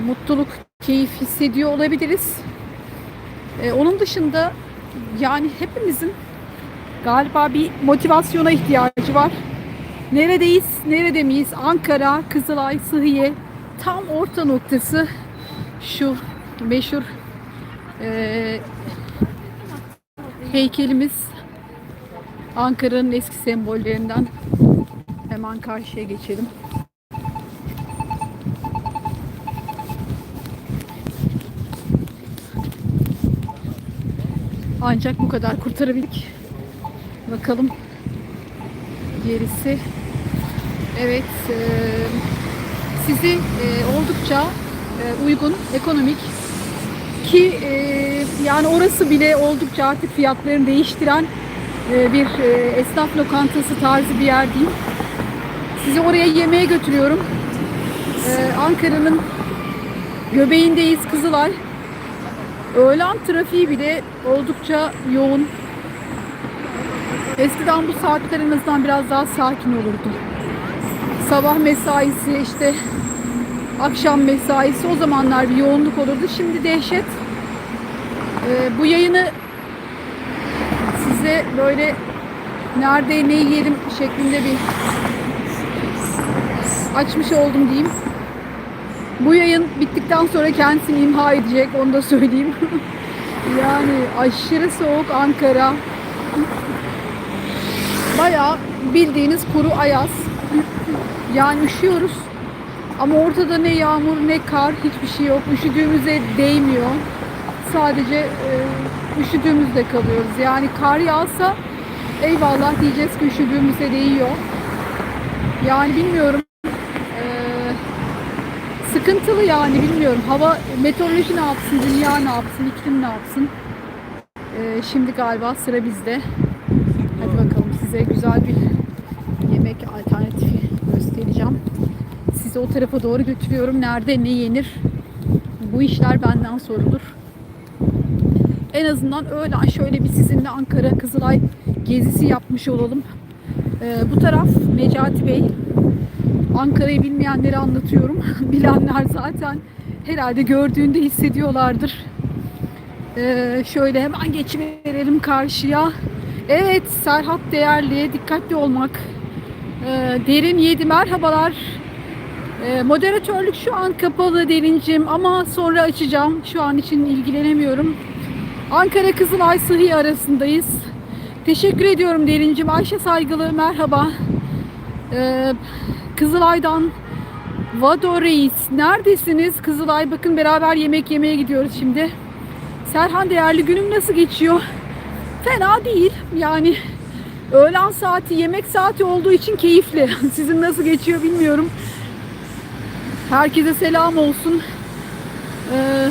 mutluluk, keyif hissediyor olabiliriz. E, onun dışında yani hepimizin galiba bir motivasyona ihtiyacı var. Neredeyiz, nerede miyiz? Ankara, Kızılay, Sıhhiye tam orta noktası şu meşhur e, heykelimiz Ankara'nın eski sembollerinden hemen karşıya geçelim. Ancak bu kadar kurtarabildik. Bakalım gerisi. Evet, e, sizi e, oldukça e, uygun, ekonomik ki e, yani orası bile oldukça artık fiyatlarını değiştiren e, bir e, esnaf lokantası tarzı bir yer değil. Sizi oraya yemeğe götürüyorum. E, Ankara'nın göbeğindeyiz Kızılay. Öğlen trafiği bile oldukça yoğun. Eskiden bu saatler en azından biraz daha sakin olurdu. Sabah mesaisi işte akşam mesaisi o zamanlar bir yoğunluk olurdu. Şimdi dehşet. Ee, bu yayını size böyle nerede ne yiyelim şeklinde bir açmış oldum diyeyim. Bu yayın bittikten sonra kendisini imha edecek onu da söyleyeyim. yani aşırı soğuk Ankara. Bayağı bildiğiniz kuru ayaz. Yani üşüyoruz. Ama ortada ne yağmur ne kar hiçbir şey yok. Üşüdüğümüze değmiyor. Sadece e, üşüdüğümüzde kalıyoruz. Yani kar yağsa eyvallah diyeceğiz ki üşüdüğümüze değiyor. Yani bilmiyorum. Sıkıntılı yani bilmiyorum. Hava meteoroloji ne yapsın, dünya ne yapsın, iklim ne yapsın. E, şimdi galiba sıra bizde. Hadi bakalım size güzel bir yemek alternatifi göstereceğim. Sizi o tarafa doğru götürüyorum. Nerede ne yenir? Bu işler benden sorulur. En azından öğlen şöyle bir sizinle Ankara Kızılay gezisi yapmış olalım. Ee, bu taraf Necati Bey. Ankara'yı bilmeyenleri anlatıyorum. Bilenler zaten herhalde gördüğünde hissediyorlardır. Ee, şöyle hemen geçiverelim karşıya. Evet Serhat Değerli dikkatli olmak. Ee, derin yedi merhabalar. Ee, moderatörlük şu an kapalı derincim ama sonra açacağım. Şu an için ilgilenemiyorum. Ankara Kızılay Sıhhi arasındayız. Teşekkür ediyorum derincim. Ayşe Saygılı merhaba. Ee, Kızılay'dan Vado Reis. Neredesiniz Kızılay? Bakın beraber yemek yemeye gidiyoruz şimdi. Serhan Değerli günüm nasıl geçiyor? Fena değil. Yani öğlen saati, yemek saati olduğu için keyifli. Sizin nasıl geçiyor bilmiyorum. Herkese selam olsun. Ee,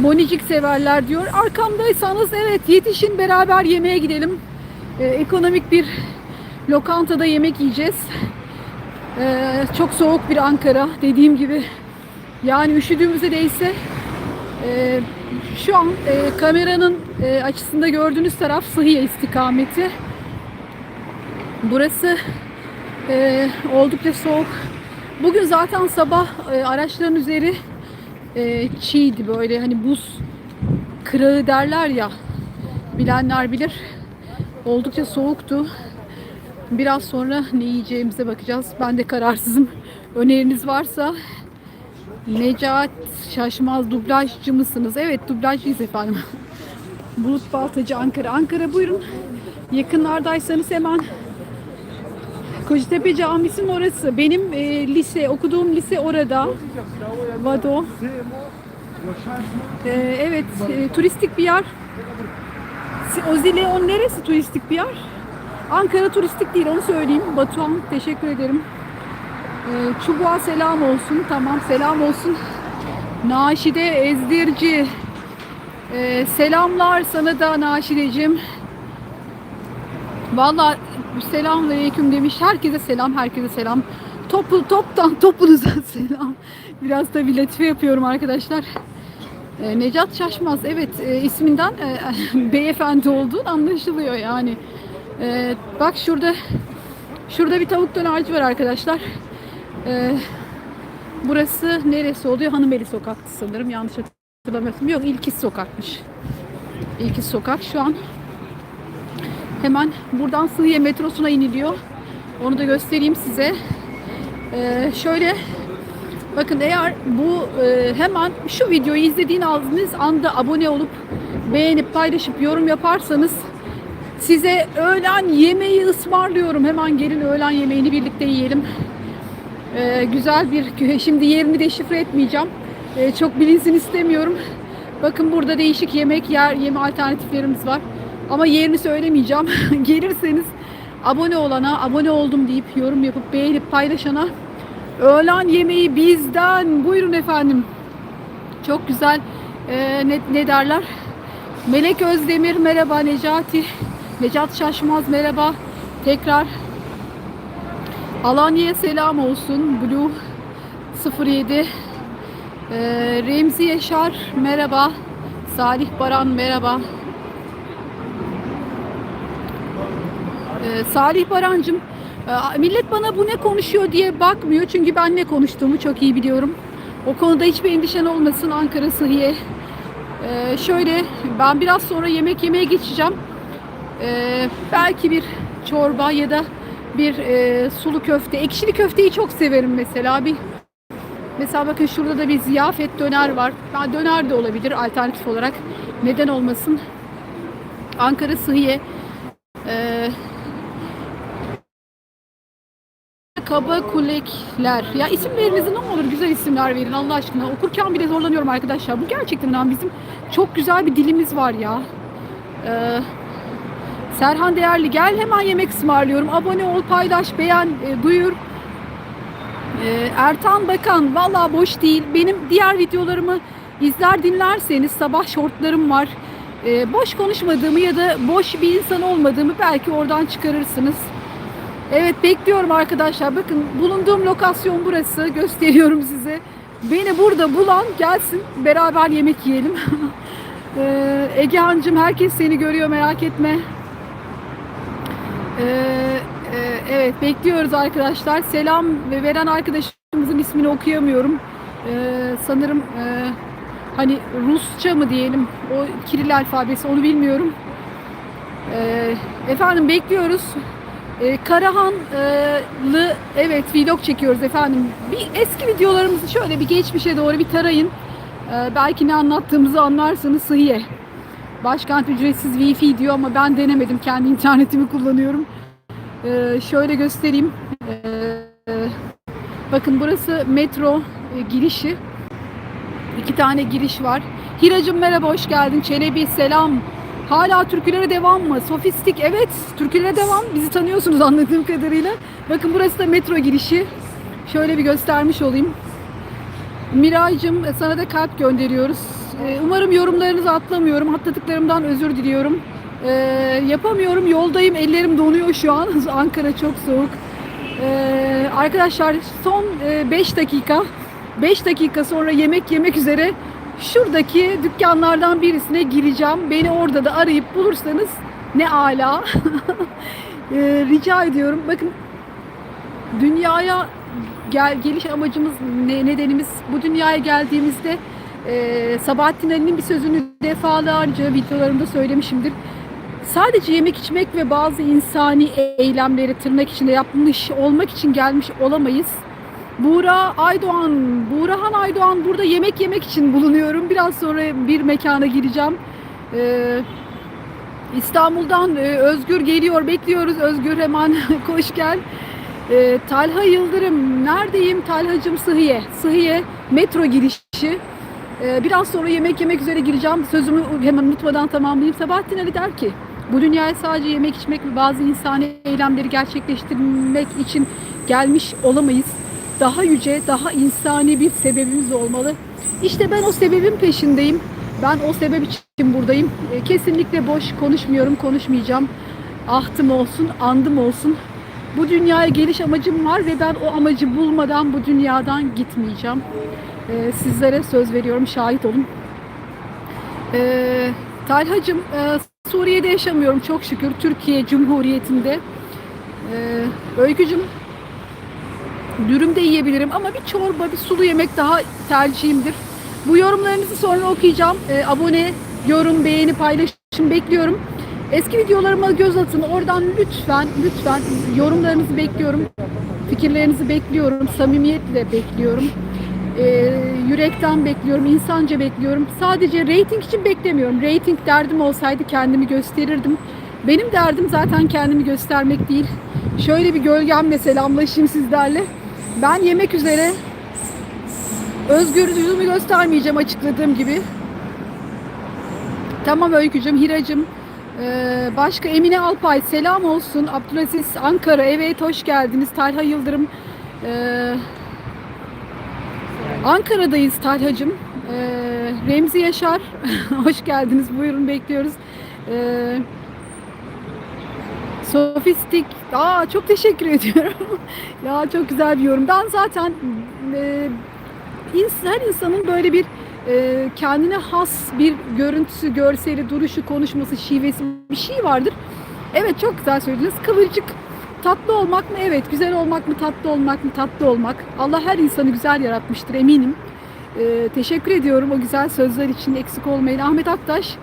Monicik severler diyor. Arkamdaysanız evet yetişin beraber yemeğe gidelim. Ee, ekonomik bir lokantada yemek yiyeceğiz. Ee, çok soğuk bir Ankara dediğim gibi. Yani üşüdüğümüzde değilse e, şu an e, kameranın e, açısında gördüğünüz taraf Sıhhiye istikameti. Burası e, oldukça soğuk. Bugün zaten sabah e, araçların üzeri e, çiğdi böyle hani buz kırağı derler ya bilenler bilir. Oldukça soğuktu. Biraz sonra ne yiyeceğimize bakacağız. Ben de kararsızım. Öneriniz varsa Necat Şaşmaz dublajcı mısınız? Evet dublajcıyız efendim. Bulut Baltacı Ankara. Ankara buyurun. Yakınlardaysanız hemen Kocatepe Camisi'nin orası. Benim e, lise, okuduğum lise orada. Vado. E, evet, e, turistik bir yer. Ozileon neresi turistik bir yer? Ankara turistik değil onu söyleyeyim. Batuhan teşekkür ederim. E, Çubuğa selam olsun. Tamam selam olsun. Naşide Ezdirci. E, selamlar sana da Naşideciğim. Valla selamünaleyküm demiş. Herkese selam, herkese selam. Topu, toptan topunuza selam. Biraz da bir latife yapıyorum arkadaşlar. E, Necat Şaşmaz, evet e, isminden e, beyefendi olduğun anlaşılıyor yani. E, bak şurada şurada bir tavuk dönerci var arkadaşlar. E, Burası neresi oluyor? Hanımeli Sokak'tı sanırım. Yanlış hatırlamıyorsam. Yok İlkiz Sokak'mış. İlkiz Sokak şu an hemen buradan Sıhhiye metrosuna iniliyor. Onu da göstereyim size. Ee, şöyle bakın eğer bu e, hemen şu videoyu izlediğiniz anda abone olup beğenip paylaşıp yorum yaparsanız size öğlen yemeği ısmarlıyorum. Hemen gelin öğlen yemeğini birlikte yiyelim. Ee, güzel bir şimdi yerini deşifre etmeyeceğim. Ee, çok bilinsin istemiyorum. Bakın burada değişik yemek yer yeme alternatiflerimiz var. Ama yerini söylemeyeceğim. Gelirseniz abone olana, abone oldum deyip yorum yapıp beğenip paylaşana öğlen yemeği bizden. Buyurun efendim. Çok güzel. Ee, ne, ne derler? Melek Özdemir merhaba Necati. Necat Şaşmaz merhaba. Tekrar Alanya'ya selam olsun. Blue 07 ee, Remzi Yaşar merhaba. Salih Baran merhaba. Ee, Salih Barancım e, millet bana bu ne konuşuyor diye bakmıyor. Çünkü ben ne konuştuğumu çok iyi biliyorum. O konuda hiçbir endişen olmasın Ankara Sıhhiye. Ee, şöyle ben biraz sonra yemek yemeye geçeceğim. Ee, belki bir çorba ya da bir e, sulu köfte. Ekşili köfteyi çok severim mesela. Bir Mesela bakın şurada da bir ziyafet döner var. Ben döner de olabilir alternatif olarak. Neden olmasın? Ankara Sıhhiye. Ee, Kaba Kulekler. Ya isimlerinizi ne olur güzel isimler verin Allah aşkına. Okurken bile zorlanıyorum arkadaşlar. Bu gerçekten bizim çok güzel bir dilimiz var ya. Ee, Serhan Değerli gel hemen yemek ısmarlıyorum. Abone ol, paylaş, beğen, e, duyur. Ee, Ertan Bakan valla boş değil. Benim diğer videolarımı izler dinlerseniz sabah şortlarım var. Ee, boş konuşmadığımı ya da boş bir insan olmadığımı belki oradan çıkarırsınız. Evet bekliyorum arkadaşlar. Bakın bulunduğum lokasyon burası. Gösteriyorum size. Beni burada bulan gelsin beraber yemek yiyelim. ee, Egehan'cığım herkes seni görüyor merak etme. Ee, e, evet bekliyoruz arkadaşlar. Selam veren arkadaşımızın ismini okuyamıyorum. Ee, sanırım e, hani Rusça mı diyelim o Kiril alfabesi onu bilmiyorum. Ee, efendim bekliyoruz. Ee, Karahanlı evet vlog çekiyoruz efendim. Bir eski videolarımızı şöyle bir geçmişe doğru bir tarayın. Ee, belki ne anlattığımızı anlarsınız sıhhiye. Başkent ücretsiz wifi diyor ama ben denemedim. Kendi internetimi kullanıyorum. Ee, şöyle göstereyim. Ee, bakın burası metro e, girişi. İki tane giriş var. Hiracım merhaba hoş geldin. Çelebi selam. Hala türkülere devam mı? Sofistik evet türkülere devam. Bizi tanıyorsunuz anladığım kadarıyla. Bakın burası da metro girişi. Şöyle bir göstermiş olayım. Miraycığım sana da kalp gönderiyoruz. Ee, Umarım yorumlarınızı atlamıyorum. Atladıklarımdan özür diliyorum. Ee, yapamıyorum. Yoldayım. Ellerim donuyor şu an. Ankara çok soğuk. Ee, arkadaşlar son 5 dakika 5 dakika sonra yemek yemek üzere şuradaki dükkanlardan birisine gireceğim. Beni orada da arayıp bulursanız ne ala. Ee, rica ediyorum. Bakın dünyaya gel, geliş amacımız ne, nedenimiz bu dünyaya geldiğimizde e, Sabahattin Ali'nin bir sözünü defalarca videolarımda söylemişimdir. Sadece yemek içmek ve bazı insani eylemleri tırnak içinde yapmış olmak için gelmiş olamayız. Buğra Aydoğan, Buğrahan Aydoğan burada yemek yemek için bulunuyorum. Biraz sonra bir mekana gireceğim. Ee, İstanbul'dan e, Özgür geliyor, bekliyoruz. Özgür hemen koş gel. Ee, Talha Yıldırım, neredeyim? Talhacım Sıhhiye. Sıhhiye metro girişi. Ee, biraz sonra yemek yemek üzere gireceğim. Sözümü hemen unutmadan tamamlayayım. Sabahattin Ali der ki, bu dünyaya sadece yemek içmek ve bazı insani eylemleri gerçekleştirmek için gelmiş olamayız. Daha yüce, daha insani bir sebebimiz olmalı. İşte ben o sebebin peşindeyim. Ben o sebep için buradayım. E, Kesinlikle boş konuşmuyorum, konuşmayacağım. Ahtım olsun, andım olsun. Bu dünyaya geliş amacım var ve ben o amacı bulmadan bu dünyadan gitmeyeceğim. E, Sizlere söz veriyorum, şahit olun. E, Talhacım, e, Suriye'de yaşamıyorum çok şükür. Türkiye Cumhuriyeti'nde. E, Öykücüm, Dürüm de yiyebilirim ama bir çorba, bir sulu yemek daha tercihimdir. Bu yorumlarınızı sonra okuyacağım. Ee, abone, yorum, beğeni, paylaşım bekliyorum. Eski videolarıma göz atın. Oradan lütfen, lütfen yorumlarınızı bekliyorum. Fikirlerinizi bekliyorum. Samimiyetle bekliyorum. Ee, yürekten bekliyorum. insanca bekliyorum. Sadece reyting için beklemiyorum. Reyting derdim olsaydı kendimi gösterirdim. Benim derdim zaten kendimi göstermek değil. Şöyle bir gölgemle selamlaşayım sizlerle. Ben yemek üzere özgür yüzümü göstermeyeceğim açıkladığım gibi. Tamam Öykücüm, Hiracım. Ee, başka Emine Alpay selam olsun. Abdülaziz Ankara evet hoş geldiniz. Talha Yıldırım. Ee, Ankara'dayız Talhacım. Ee, Remzi Yaşar hoş geldiniz. Buyurun bekliyoruz. Sofistik. Aa çok teşekkür ediyorum. ya çok güzel bir yorum. Ben zaten e, her insanın böyle bir e, kendine has bir görüntüsü, görseli, duruşu, konuşması, şivesi bir şey vardır. Evet çok güzel söylediniz. Kıvırcık tatlı olmak mı? Evet. Güzel olmak mı? Tatlı olmak mı? Tatlı olmak. Allah her insanı güzel yaratmıştır eminim. E, teşekkür ediyorum o güzel sözler için eksik olmayın. Ahmet Aktaş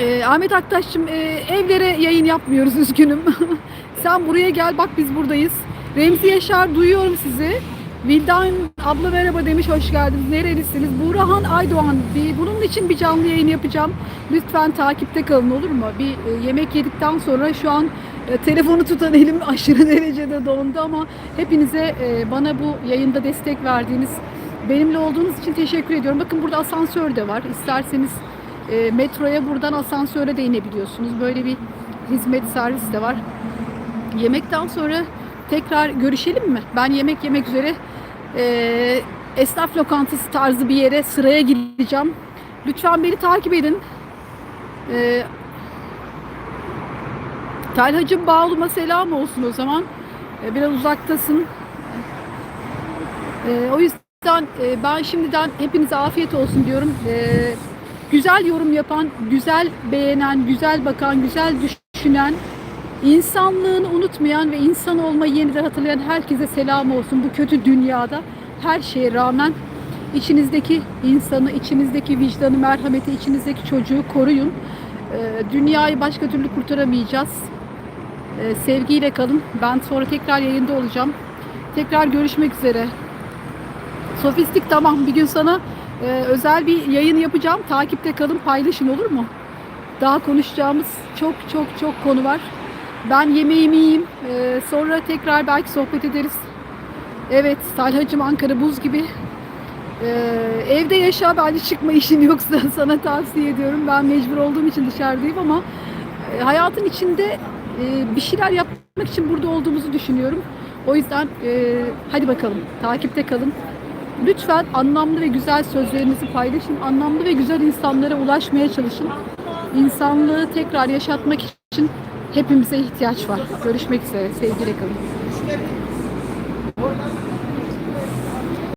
ee, Ahmet Aktaş'cığım e, evlere yayın yapmıyoruz üzgünüm. Sen buraya gel bak biz buradayız. Remzi Yaşar duyuyorum sizi. Vildan abla merhaba demiş hoş geldiniz. Nerelisiniz? Burhan Aydoğan. Bir, bunun için bir canlı yayın yapacağım. Lütfen takipte kalın olur mu? Bir e, yemek yedikten sonra şu an e, telefonu tutan elim aşırı derecede dondu ama hepinize e, bana bu yayında destek verdiğiniz benimle olduğunuz için teşekkür ediyorum. Bakın burada asansör de var. İsterseniz e, metroya buradan asansöre de inebiliyorsunuz. Böyle bir hizmet servis de var. Yemekten sonra tekrar görüşelim mi? Ben yemek yemek üzere e, esnaf lokantası tarzı bir yere sıraya gideceğim. Lütfen beni takip edin. E, Talhacım Bağlu'ma selam olsun o zaman. E, biraz uzaktasın. E, o yüzden e, ben şimdiden hepinize afiyet olsun diyorum. E, güzel yorum yapan, güzel beğenen, güzel bakan, güzel düşünen, insanlığını unutmayan ve insan olmayı yeniden hatırlayan herkese selam olsun bu kötü dünyada. Her şeye rağmen içinizdeki insanı, içinizdeki vicdanı, merhameti, içinizdeki çocuğu koruyun. Ee, dünyayı başka türlü kurtaramayacağız. Ee, sevgiyle kalın. Ben sonra tekrar yayında olacağım. Tekrar görüşmek üzere. Sofistik tamam bir gün sana e, özel bir yayın yapacağım. Takipte kalın paylaşın olur mu? Daha konuşacağımız çok çok çok konu var. Ben yemeğimi yiyeyim. E, sonra tekrar belki sohbet ederiz. Evet Talhacım Ankara buz gibi. E, evde yaşa bence çıkma işin yoksa sana tavsiye ediyorum. Ben mecbur olduğum için dışarıdayım ama e, hayatın içinde e, bir şeyler yapmak için burada olduğumuzu düşünüyorum. O yüzden e, hadi bakalım takipte kalın. Lütfen anlamlı ve güzel sözlerinizi paylaşın. Anlamlı ve güzel insanlara ulaşmaya çalışın. İnsanlığı tekrar yaşatmak için hepimize ihtiyaç var. Görüşmek üzere. Sevgiyle kalın.